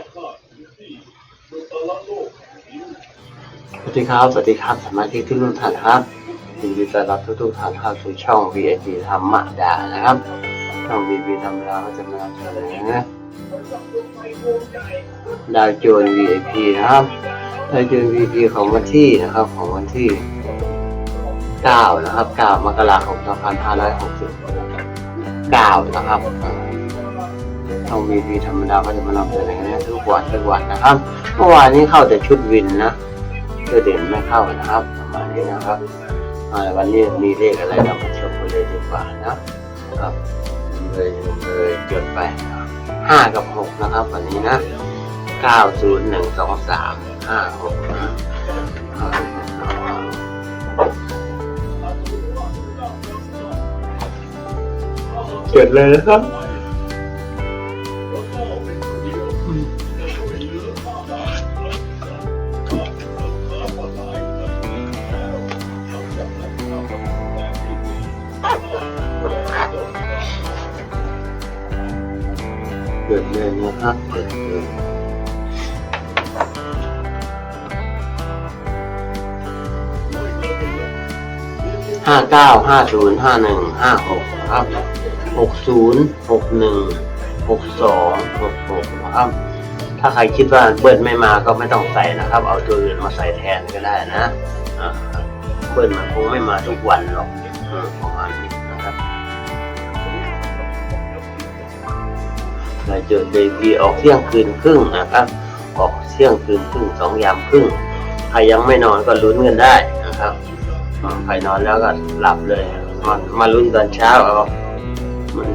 สวัสดีครับ สวัสดีครับสมาชิกที่รุ่นท่านครับยินดีต้อนรับทุกท่านเข้าสู่ช่อง VIP ธรรมดานะครับ ช่อง VIP ธรรมดาก็จะมาเสนอนะดาวโจน VIP นะครับ ดาวโจน VIP ของวันที่นะครับของวันที่ 9 นะครับ 9 มกราคม 2569 นะครับ ช่อง VIP ธรรมดาก็จะมานำเสนอนะทุกวันทุกวันนะครับ เมื่อวานนี้เข้าแต่ชุดวินนะชุดเด่นไม่เข้านะครับประมาณนี้นะครับวันนี้มีเลขอะไรเรามาชมกันเลยดีกว่านะครับเลยเลยจดไปห้ากับหกนะครับ วันนี้นะเก้าศูนย์หนึ่งสองสามห้าหกนะจดเลยนะครับ กิดเลยนะเกิดเลยห้าเก้าห้าศูนย์ห้าหนึ่งห้าหกครับหกศูนย์หกหนึ่งหกสองหกหกนะครับ ถ้าใครคิดว่าเบิร์ดไม่มาก็ไม่ต้องใส่นะครับ เอาตัวอื่นมาใส่แทนก็ได้นะเบิร์ดมันคงไม่มาทุกวันหรอกอืมประมาณนี้ เราจอเดบีออกเที่ยงคืนครึ่งนะครับ ออกเที่ยงคืนครึ่งสองยามครึ่ง ใครยังไม่นอนก็ลุ้นกันได้นะครับอืมใครนอนแล้วก็หลับเลยมามาลุ้นตอนเช้าเอามัน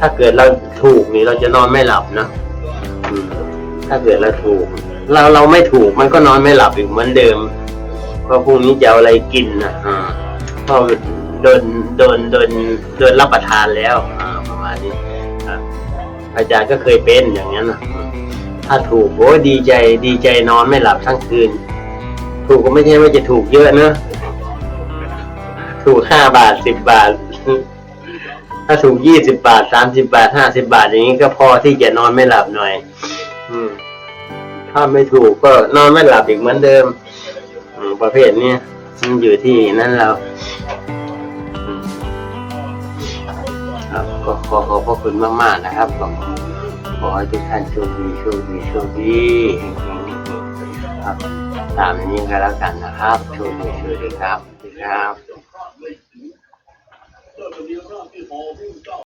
ถ้าเกิดเราถูกนี่เราจะนอนไม่หลับนะถ้าเกิดเราถูก เราเราไม่ถูกมันก็นอนไม่หลับอีกเหมือนเดิมเพราะพรุ่งนี้จะเอาอะไรกินนะอ่าเพราะโดนโดนโดนโดนรับประทานแล้วอ่าประมาณนี้ อาจารย์ก็เคยเป็นอย่างนั้นนะถ้าถูกโอ้ดีใจดีใจนอนไม่หลับทั้งคืน ถูกก็ไม่ใช่ว่าจะถูกเยอะนะถูกห้าบาทสิบบาท ถ้าถูกยี่สิบบาทสามสิบาทห้าสิบาทอย่างนี้ก็พอที่จะนอนไม่หลับหน่อย อืม ถ้าไม่ถูกก็นอนไม่หลับอีกเหมือนเดิมประเภทนี้มันอยู่ที่นั่นเรา ครับก็ขอขอบพระคุณมากๆนะครับขอขอให้ทุกท่านโชคดีโชคดีโชคดีครับตามนี้ก็แล้วกันนะครับโชคดีโชคดีครับครับ